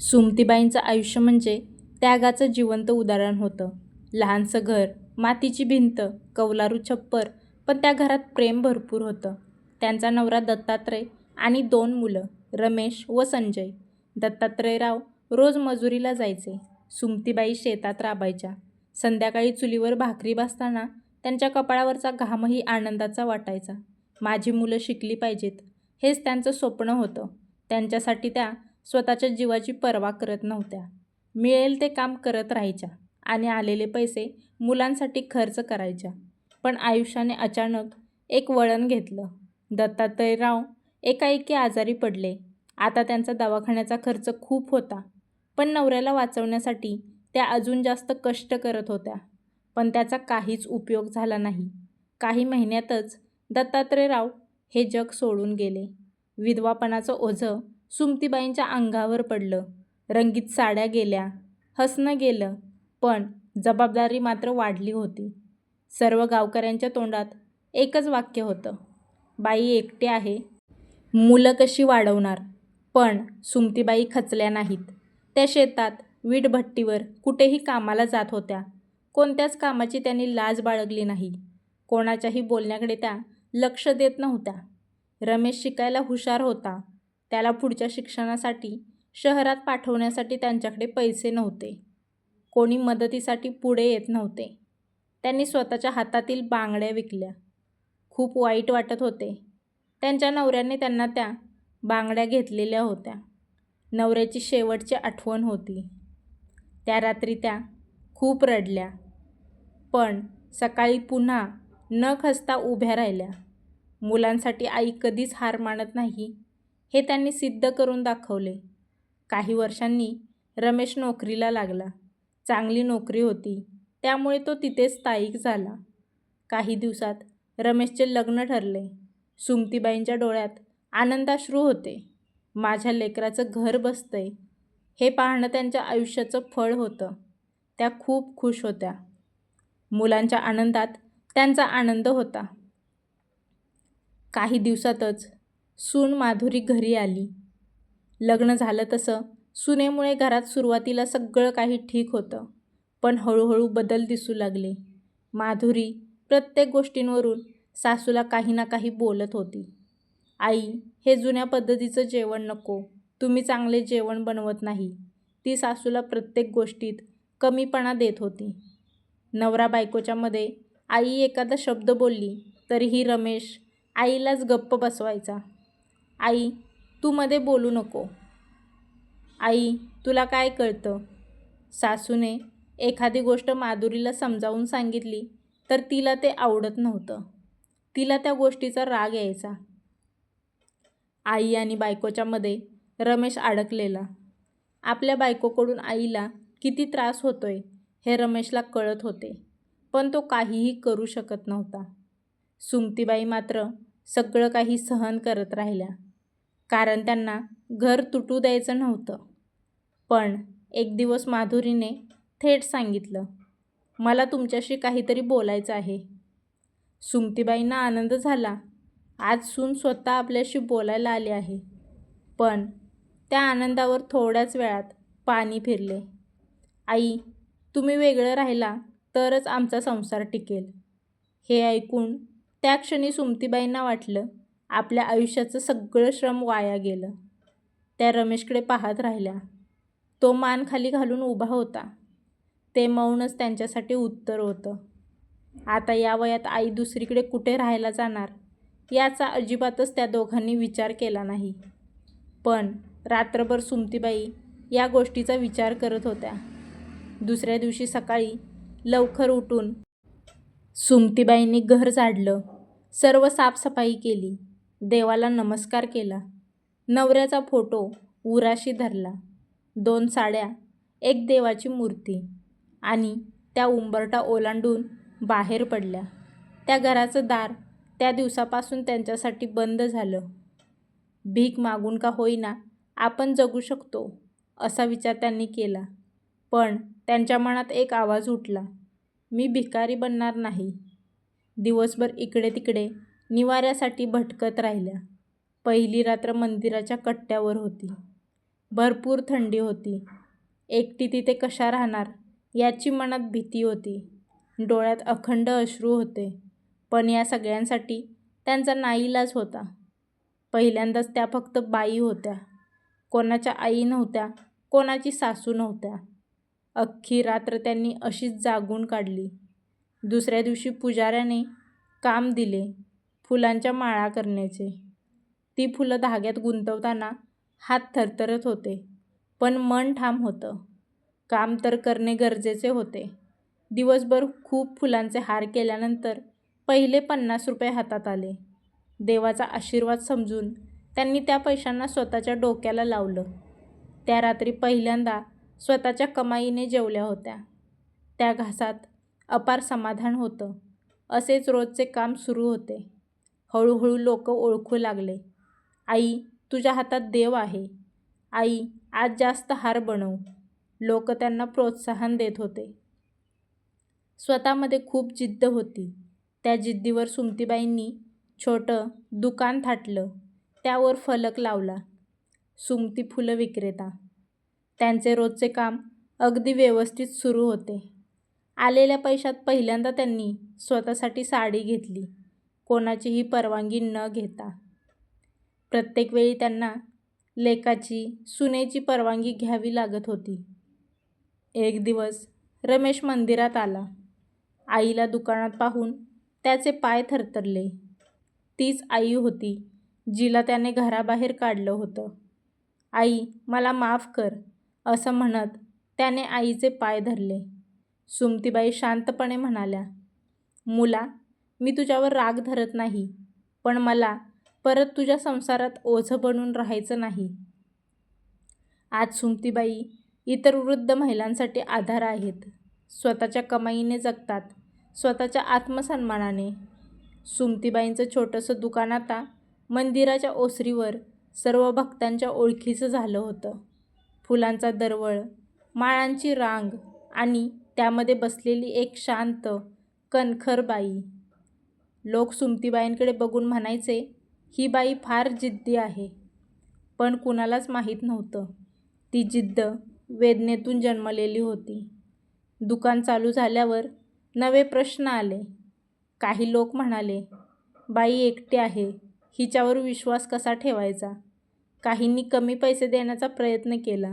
सुमतीबाईंचं आयुष्य म्हणजे त्यागाचं जिवंत उदाहरण होतं. लहानसं घर, मातीची भिंत, कौलारू छप्पर पण त्या घरात प्रेम भरपूर होतं. त्यांचा नवरा दत्तात्रय आणि दोन मुलं रमेश व संजय. दत्तात्रयराव रोज मजुरीला जायचे. सुमतीबाई शेतात राबायच्या. संध्याकाळी चुलीवर भाकरी भासताना त्यांच्या कपाळावरचा घामही आनंदाचा वाटायचा. माझी मुलं शिकली पाहिजेत, हेच त्यांचं स्वप्न होतं. त्यांच्यासाठी त्या स्वतःच्या जीवाची पर्वा करत नव्हत्या. मिळेल ते काम करत राहायच्या आणि आलेले पैसे मुलांसाठी खर्च करायच्या. पण आयुष्याने अचानक एक वळण घेतलं. दत्तात्रयराव एकाएकी आजारी पडले. आता त्यांचा दवाखान्याचा खर्च खूप होता. पण नवऱ्याला वाचवण्यासाठी त्या अजून जास्त कष्ट करत होत्या. पण त्याचा काहीच उपयोग झाला नाही. काही महिन्यातच दत्तात्रयराव हे जग सोडून गेले. विधवापणाचं ओझं सुमतीबाईंच्या अंगावर पडलं. रंगीत साड्या गेल्या, हसणं गेलं, पण जबाबदारी मात्र वाढली होती. सर्व गावकऱ्यांच्या तोंडात एकच वाक्य होतं, बाई एकटे आहे. मुलं कशी वाढवणार? पण सुमतीबाई खचल्या नाहीत. त्या शेतात, वीटभट्टीवर कुठेही कामाला जात होत्या. कोणत्याच कामाची त्यांनी लाज बाळगली नाही. कोणाच्याही बोलण्याकडे त्या लक्ष देत नव्हत्या. रमेश शिकायला हुशार होता. त्याला पुढच्या शिक्षणासाठी शहरात पाठवण्यासाठी त्यांच्याकडे पैसे नव्हते. कोणी मदतीसाठी पुढे येत नव्हते. त्यांनी स्वतःच्या हातातील बांगड्या विकल्या. खूप वाईट वाटत होते. त्यांच्या नवऱ्याने त्यांना त्या बांगड्या घेतलेल्या होत्या. नवऱ्याची शेवटची आठवण होती. त्या रात्री त्या खूप रडल्या. पण सकाळी पुन्हा न खसता उभ्या राहिल्या. मुलांसाठी आई कधीच हार मानत नाही, हे त्यांनी सिद्ध करून दाखवले. काही वर्षांनी रमेश नोकरीला लागला. चांगली नोकरी होती, त्यामुळे तो तिथे स्थायिक झाला. काही दिवसात रमेशचे लग्न ठरले. सुमतीबाईंच्या डोळ्यात आनंदाश्रू होते. माझ्या लेकराचं घर बसतंय, हे पाहणं त्यांच्या आयुष्याचं फळ होतं. त्या खूप खुश होत्या. मुलांच्या आनंदात त्यांचा आनंद होता. काही दिवसातच सून माधुरी घरी आली. लग्न झालं तसं सुनेमुळे घरात सुरुवातीला सगळं काही ठीक होतं. पण हळूहळू बदल दिसू लागले. माधुरी प्रत्येक गोष्टींवरून सासूला काही ना काही बोलत होती. आई, हे जुन्या पद्धतीचं जेवण नको, तुम्ही चांगले जेवण बनवत नाही, ती सासूला प्रत्येक गोष्टीत कमीपणा देत होती. नवरा बायकोच्यामध्ये आई एखादा शब्द बोलली तरीही रमेश आईलाच गप्प बसवायचा. आई, तू मध्ये बोलू नको. आई, तुला काय कळतं? सासूने एखादी गोष्ट माधुरीला समजावून सांगितली तर तिला ते आवडत नव्हतं. तिला त्या गोष्टीचा राग यायचा. आई आणि बायकोच्या मध्ये रमेश अडकलेला. आपल्या बायकोकडून आईला किती त्रास होतोय हे रमेशला कळत होते. पण तो काहीही करू शकत नव्हता. सुमतीबाई मात्र सगळं काही सहन करत राहिल्या. कारण त्यांना घर तुटू द्यायचं नव्हतं. पण एक दिवस माधुरीने थेट सांगितलं, मला तुमच्याशी काहीतरी बोलायचं आहे. सुमतीबाईंना आनंद झाला. आज सून स्वतः आपल्याशी बोलायला आले आहे. पण त्या आनंदावर थोड्याच वेळात पाणी फिरले. आई, तुम्ही वेगळं राहिला तरच आमचा संसार टिकेल. हे ऐकून त्या क्षणी सुमतीबाईंना वाटलं आपल्या आयुष्याचं सगळं श्रम वाया गेलं. त्या रमेशकडे पाहत राहिल्या. तो मान खाली घालून उभा होता. ते मौनच त्यांच्यासाठी उत्तर होतं. आता या वयात आई दुसरीकडे कुठे राहायला जाणार याचा अजिबातच त्या दोघांनी विचार केला नाही. पण रात्रभर सुमतीबाई या गोष्टीचा विचार करत होत्या. दुसऱ्या दिवशी सकाळी लवकर उठून सुमतीबाईंनी घर झाडलं, सर्व साफसफाई केली, देवाला नमस्कार केला, नवऱ्याचा फोटो उराशी धरला, दोन साड्या, एक देवाची मूर्ती आणि त्या उंबरटा ओलांडून बाहेर पडल्या. त्या घराचं दार त्या दिवसापासून त्यांच्यासाठी बंद झालं. भीक मागून का होईना आपण जगू शकतो, असा विचार त्यांनी केला. पण त्यांच्या मनात एक आवाज उठला, मी भिकारी बनणार नाही. दिवसभर इकडे तिकडे निवाऱ्यासाठी भटकत राहिल्या. पहिली रात्र मंदिराच्या कट्ट्यावर होती. भरपूर थंडी होती. एकटी तिथे कशा राहणार याची मनात भीती होती. डोळ्यात अखंड अश्रू होते पण या सगळ्यांसाठी त्यांचा नाईलाज होता. पहिल्यांदाच त्या फक्त बाई होत्या. कोणाच्या आई नव्हत्या कोणाची सासू नव्हत्या. अख्खी रात्र त्यांनी अशीच जागून काढली. दुसऱ्या दिवशी पुजाऱ्याने काम दिले. फुलांच्या माळा करण्याचे. ती फुलं धाग्यात गुंतवताना हात थरथरत होते. पण मन ठाम होतं. काम तर करणे गरजेचे होते. दिवसभर खूप फुलांचे हार केल्यानंतर पहिले पन्नास रुपये हातात आले. देवाचा आशीर्वाद समजून त्यांनी त्या पैशांना स्वतःच्या डोक्याला लावलं. त्या रात्री पहिल्यांदा स्वतःच्या कमाईने जेवल्या होत्या. त्या घासात अपार समाधान होतं. असेच रोजचे काम सुरू होते. हळूहळू लोक ओळखू लागले. आई तुझ्या हातात देव आहे. आई आज जास्त हार बनव. लोक त्यांना प्रोत्साहन देत होते. स्वतःमध्ये खूप जिद्द होती. त्या जिद्दीवर सुमतीबाईंनी छोटं दुकान थाटलं. त्यावर फलक लावला. सुमती फुलं विक्रेता. त्यांचे रोजचे काम अगदी व्यवस्थित सुरू होते. आलेल्या पैशात पहिल्यांदा त्यांनी स्वतःसाठी साडी घेतली. कोणाचीही परवानगी न घेता. प्रत्येक वेळी त्यांना लेकाची सुनेची परवानगी घ्यावी लागत होती. एक दिवस रमेश मंदिरात आला. आईला दुकानात पाहून त्याचे पाय थरथरले. तीच आई होती जिला त्याने घराबाहेर काढलं होतं. आई मला माफ कर असं म्हणत त्याने आईचे पाय धरले. सुमतीबाई शांतपणे म्हणाल्या मुला मी तुझ्यावर राग धरत नाही पण मला परत तुझ्या संसारात ओझं बनून राहायचं नाही. आज सुमतीबाई इतर वृद्ध महिलांसाठी आधार आहेत. स्वतःच्या कमाईने जगतात. स्वतःच्या आत्मसन्मानाने. सुमतीबाईंचं छोटंसं दुकान आता मंदिराच्या ओसरीवर सर्व भक्तांच्या ओळखीचं झालं होतं. फुलांचा दरवळ माळांची रांग आणि त्यामध्ये बसलेली एक शांत कणखर बाई लोक सुमतीबाईंकडे बघून म्हणायचे ही बाई फार जिद्दी आहे. पण कुणालाच माहीत नव्हतं. ती जिद्द वेदनेतून जन्मलेली होती. दुकान चालू झाल्यावर नवे प्रश्न आले. काही लोक म्हणाले बाई एकटी आहे हिच्यावर विश्वास कसा ठेवायचा? काहींनी कमी पैसे देण्याचा प्रयत्न केला.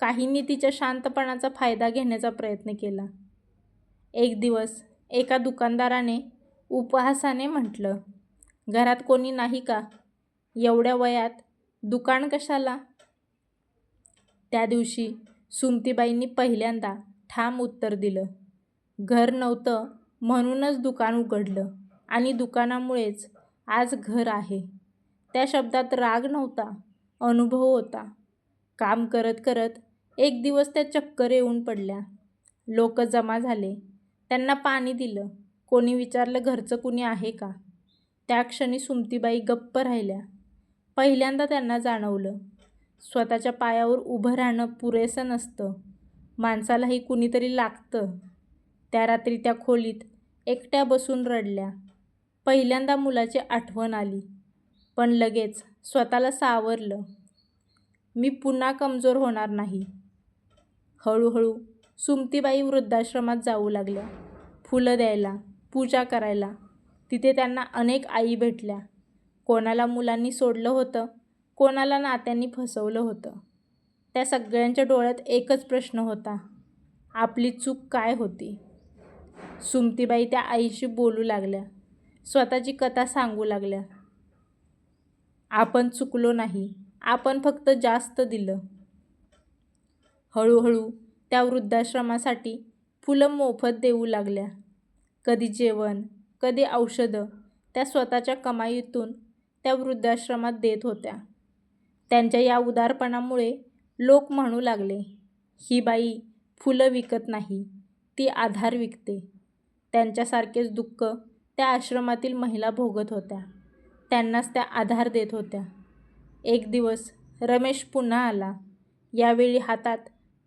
काहींनी तिच्या शांतपणाचा फायदा घेण्याचा प्रयत्न केला. एक दिवस एका दुकानदाराने उपहासाने म्हटलं घरात कोणी नाही का? एवढ्या वयात दुकान कशाला? त्या दिवशी सुमतीबाईंनी पहिल्यांदा ठाम उत्तर दिलं घर नव्हतं म्हणूनच दुकान उघडलं आणि दुकानामुळेच आज घर आहे. त्या शब्दात राग नव्हता अनुभव होता. काम करत करत एक दिवस त्या चक्कर येऊन पडल्या. लोक जमा झाले त्यांना पाणी दिलं. कोणी विचारलं घरचं कुणी आहे का? त्या क्षणी सुमतीबाई गप्प राहिल्या. पहिल्यांदा त्यांना जाणवलं. स्वतःच्या पायावर उभं राहणं पुरेसं नसतं. माणसालाही कुणीतरी लागतं. त्या रात्री त्या खोलीत एकट्या बसून रडल्या. पहिल्यांदा मुलाची आठवण आली पण लगेच स्वतःला सावरलं. मी पुन्हा कमजोर होणार नाही. हळूहळू सुमतीबाई वृद्धाश्रमात जाऊ लागल्या. फुलं द्यायला पूजा करायला. तिथे त्यांना अनेक आई भेटल्या. कोणाला मुलांनी सोडलं होतं कोणाला नात्यांनी फसवलं होतं. त्या सगळ्यांच्या डोळ्यात एकच प्रश्न होता. आपली चूक काय होती? सुमतीबाई त्या आईशी बोलू लागल्या. स्वतःची कथा सांगू लागल्या. आपण चुकलो नाही. आपण फक्त जास्त दिलं. हळूहळू त्या वृद्धाश्रमासाठी फुलं मोफत देऊ लागल्या. कधी जेवण कधी औषधं त्या स्वतःच्या कमाईतून त्या वृद्धाश्रमात देत होत्या. त्यांच्या या उदारपणामुळे लोक म्हणू लागले ही बाई फुलं विकत नाही ती आधार विकते. त्यांच्यासारखेच दुःख त्या आश्रमातील महिला भोगत होत्या. त्यांनाच त्या आधार देत होत्या. एक दिवस रमेश पुन्हा आला. यावेळी हातात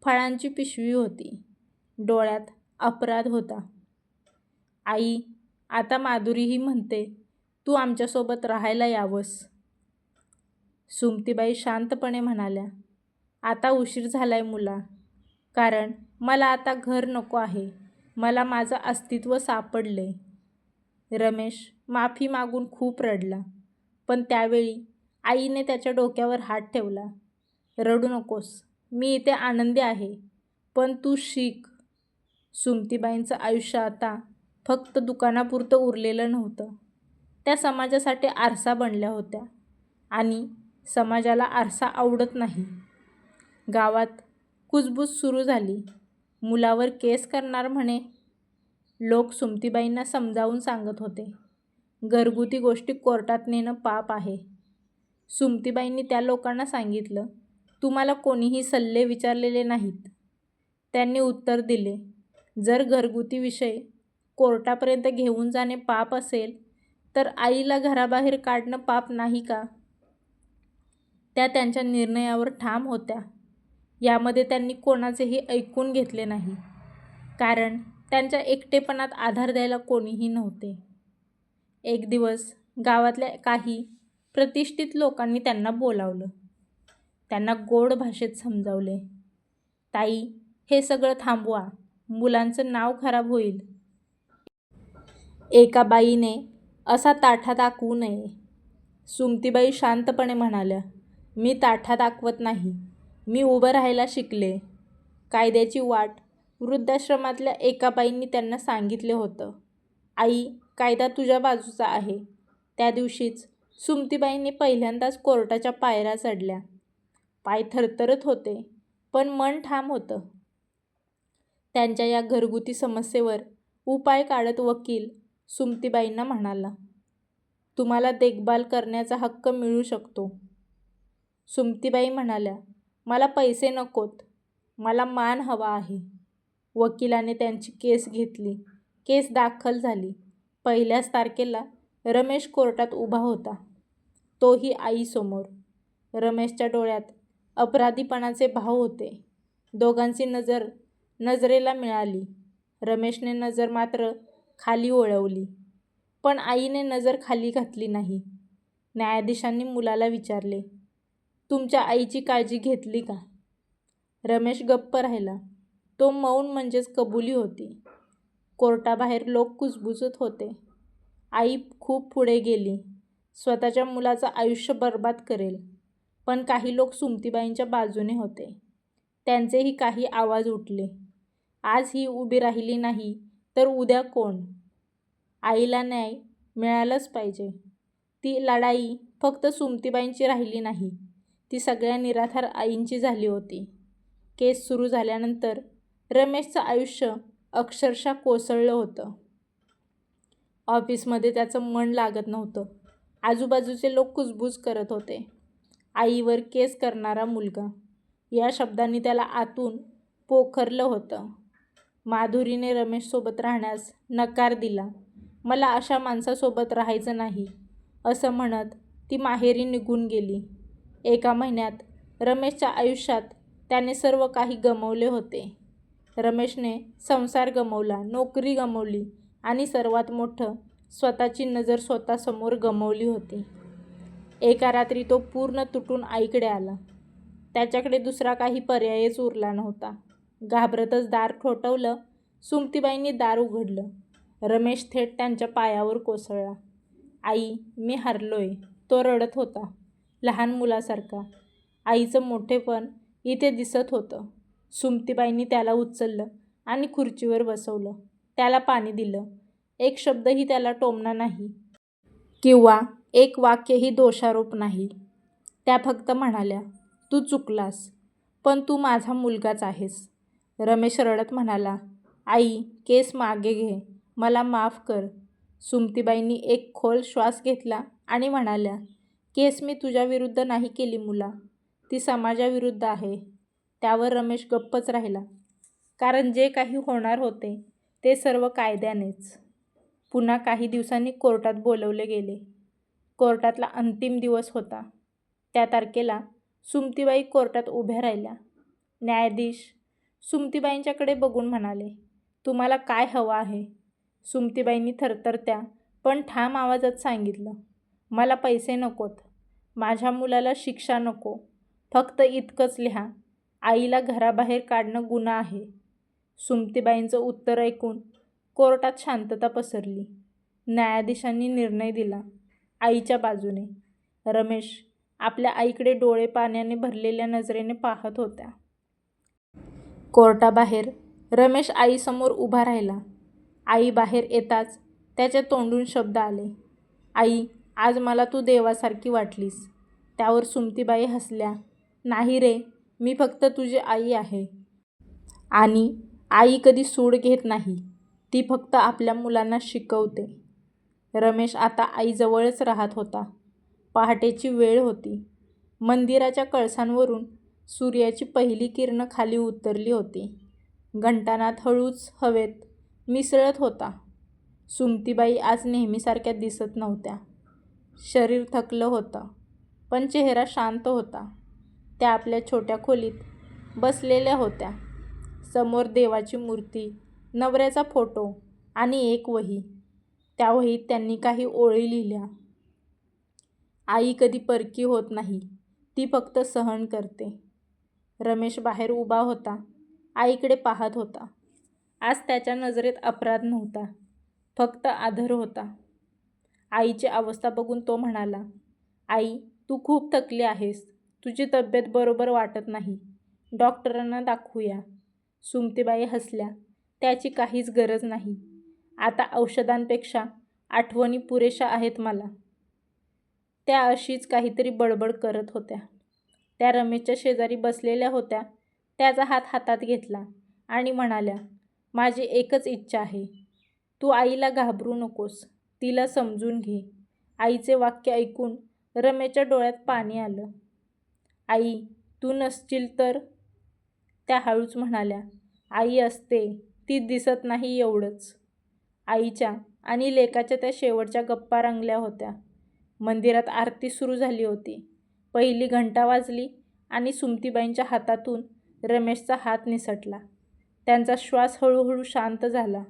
फळांची पिशवी होती. डोळ्यात अपराध होता. आई आता माधुरीही म्हणते तू आमच्यासोबत राहायला यावंस. सुमतीबाई शांतपणे म्हणाल्या आता उशीर झालाय मुला कारण मला आता घर नको आहे मला माझं अस्तित्व सापडले. रमेश माफी मागून खूप रडला पण त्यावेळी आईने त्याच्या डोक्यावर हात ठेवला रडू नकोस मी इथे आनंदी आहे पण तू शिक. सुमतीबाईंचं आयुष्य आता फक्त दुकानापुरतं उरलेलं नव्हतं. त्या समाजासाठी आरसा बनल्या होत्या आणि समाजाला आरसा आवडत नाही. गावात कुजबूज सुरू झाली. मुलावर केस करणार म्हणे लोक सुमतीबाईंना समजावून सांगत होते. घरगुती गोष्टी कोर्टात नेणं पाप आहे. सुमतीबाईंनी त्या लोकांना सांगितलं तुम्हाला कोणीही सल्ले विचारलेले नाहीत. त्यांनी उत्तर दिले जर घरगुती विषय कोर्टापर्यंत घेऊन जाणे पाप असेल तर आईला घराबाहेर काढणं पाप नाही का? त्या त्यांच्या निर्णयावर ठाम होत्या. यामध्ये त्यांनी कोणाचेही ऐकून घेतले नाही. कारण त्यांच्या एकटेपणात आधार द्यायला कोणीही नव्हते. एक दिवस गावातल्या काही प्रतिष्ठित लोकांनी त्यांना बोलावलं. त्यांना गोड भाषेत समजावले. ताई हे सगळं थांबवा. मुलांचं नाव खराब होईल. एका बाईने असा ताठा दाखवू नये. सुमतीबाई शांतपणे म्हणाल्या मी ताठा दाखवत नाही. मी उभं राहायला शिकले. कायद्याची वाट वृद्धाश्रमातल्या एका बाईंनी त्यांना सांगितले होतं. आई कायदा तुझ्या बाजूचा आहे. त्या दिवशीच सुमतीबाईंनी पहिल्यांदाच कोर्टाच्या पायऱ्या चढल्या. पाय थरथरत होते पण मन ठाम होतं. त्यांच्या या घरगुती समस्येवर उपाय काढत वकील सुमतीबाईंना म्हणाला तुम्हाला देखभाल करण्याचा हक्क मिळू शकतो. सुमतीबाई म्हणाल्या मला पैसे नकोत मला मान हवा आहे. वकिलाने त्यांची केस घेतली केस दाखल झाली. पहिल्याच तारखेला रमेश कोर्टात उभा होता. तोही आईसमोर. रमेशच्या डोळ्यात अपराधीपणाचे भाव होते. दोघांची नजर नजरेला मिळाली. रमेशने नजर मात्र खाली वळवली पण आईने नजर खाली घातली नाही. न्यायाधीशांनी मुलाला विचारले तुमच्या आईची काळजी घेतली का? रमेश गप्प राहिला. तो मौन म्हणजेच कबुली होती. कोर्टाबाहेर लोक कुजबुजत होते. आई खूप पुढे गेली. स्वतःच्या मुलाचं आयुष्य बर्बाद करेल. पण काही लोक सुमतीबाईंच्या बाजूने होते. त्यांचेही काही आवाज उठले. आज ही उभी राहिली नाही तर उद्या कोण? आईला न्याय मिळालंच पाहिजे. ती लढाई फक्त सुमतीबाईंची राहिली नाही ती सगळ्या निराधार आईंची झाली होती. केस सुरू झाल्यानंतर रमेशचं आयुष्य अक्षरशः कोसळलं होतं. ऑफिसमध्ये त्याचं मन लागत नव्हतं. आजूबाजूचे लोक कुजबूज करत होते. आईवर केस करणारा मुलगा. या शब्दांनी त्याला आतून पोखरलं होतं. माधुरीने रमेशसोबत राहण्यास नकार दिला. मला अशा माणसासोबत राहायचं नाही असं म्हणत ती माहेरी निघून गेली. एका महिन्यात रमेशच्या आयुष्यात त्याने सर्व काही गमवले होते. रमेशने संसार गमवला नोकरी गमवली आणि सर्वात मोठं स्वतःची नजर स्वतःसमोर गमवली होती. एका रात्री तो पूर्ण तुटून आईकडे आला. त्याच्याकडे दुसरा काही पर्यायच उरला नव्हता. घाबरतच दार ठोठवलं सुमतीबाईंनी दार उघडलं. रमेश थेट त्यांच्या पायावर कोसळला. आई मी हरलोय. तो रडत होता लहान मुलासारखा. आईचं मोठेपण इथे दिसत होतं. सुमतीबाईंनी त्याला उचललं आणि खुर्चीवर बसवलं. त्याला पाणी दिलं. एक शब्दही त्याला टोमणा नाही किंवा एक वाक्यही दोषारोप नाही. त्या फक्त म्हणाल्या तू चुकलास पण तू माझा मुलगाच आहेस. रमेश रडत म्हणाला आई केस मागे घे. मला माफ कर. सुमतीबाईंनी एक खोल श्वास घेतला आणि म्हणाल्या केस मी तुझ्याविरुद्ध नाही केली मुला. ती समाजाविरुद्ध आहे. त्यावर रमेश गप्पच राहिला कारण जे काही होणार होते ते सर्व कायद्यानेच. पुन्हा काही दिवसांनी कोर्टात बोलवले गेले. कोर्टातला अंतिम दिवस होता. त्या तारखेला सुमतीबाई कोर्टात उभ्या राहिल्या. न्यायाधीश सुमतीबाईंच्याकडे बघून म्हणाले तुम्हाला काय हवं आहे? सुमतीबाईंनी थरथरत्या पण ठाम आवाजात सांगितलं मला पैसे नकोत. माझ्या मुलाला शिक्षा नको. फक्त इतकंच लिहा. आईला घराबाहेर काढणं गुन्हा आहे. सुमतीबाईंचं उत्तर ऐकून कोर्टात शांतता पसरली. न्यायाधीशांनी निर्णय दिला आईच्या बाजूने. रमेश आपल्या आईकडे डोळे पाण्याने भरलेल्या नजरेने पाहत होत्या. कोर्टाबाहेर रमेश आईसमोर उभा राहिला. आई बाहेर येताच त्याच्या तोंडून शब्द आले. आई आज मला तू देवासारखी वाटलीस. त्यावर सुमतीबाई हसल्या. नाही रे मी फक्त तुझी आई आहे. आणि आई कधी सूड घेत नाही. ती फक्त आपल्या मुलांना शिकवते. रमेश आता आईजवळच राहत होता. पहाटेची वेळ होती. मंदिराच्या कळसांवरून सूर्याची पहिली किरणं खाली उतरली होती. घंटानाथ हळूच हवेत मिसळत होता. सुमतीबाई आज नेहमीसारख्या दिसत नव्हत्या. शरीर थकलं होतं पण चेहरा शांत होता. त्या आपल्या छोट्या खोलीत बसलेल्या होत्या. समोर देवाची मूर्ती नवऱ्याचा फोटो आणि एक वही. त्या वहीत त्यांनी काही ओळी लिहिल्या. आई कधी परकी होत नाही ती फक्त सहन करते. रमेश बाहेर उभा होता. आईकडे पाहत होता. आज त्याच्या नजरेत अपराध नव्हता. फक्त आदर होता. आईची अवस्था बघून तो म्हणाला आई तू खूप थकली आहेस. तुझी तब्येत बरोबर वाटत नाही. डॉक्टरांना दाखवूया. सुमतीबाई हसल्या. त्याची काहीच गरज नाही. आता औषधांपेक्षा आठवणी पुरेशा आहेत मला. त्या अशीच काहीतरी बडबड करत होत्या. त्या रमेशच्या शेजारी बसलेल्या होत्या. त्याचा हात हातात घेतला आणि म्हणाल्या माझी एकच इच्छा आहे. तू आईला घाबरू नकोस. तिला समजून घे. आईचे वाक्य ऐकून रमेशच्या डोळ्यात पाणी आलं. आई तू नसशील तर? त्या हळूच म्हणाल्या आई असते ती दिसत नाही एवढंच. आईच्या आणि लेकाच्या त्या शेवटच्या गप्पा रंगल्या होत्या. मंदिरात आरती सुरू झाली होती. पहिली घंटा वाजली आणि सुमतीबाईंच्या हातातून रमेशचा हात निसटला. त्यांचा श्वास हळूहळू शांत झाला.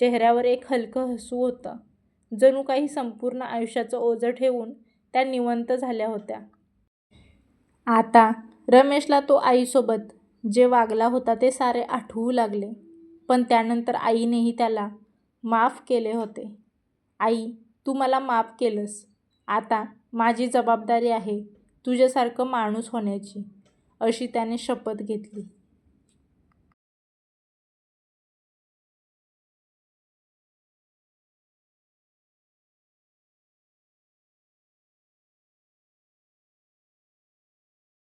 चेहऱ्यावर एक हलकं हसू होतं. जणू काही संपूर्ण आयुष्याचं ओझं ठेवून त्या निवंत झाल्या होत्या. आता रमेशला तो आईसोबत जे वागला होता ते सारे आठवू लागले. पण त्यानंतर आईनेही त्याला माफ केले होते. आई तू मला माफ केलंस. आता माझी जबाबदारी आहे तुझ्यासारखं माणूस होण्याची अशी त्याने शपथ घेतली.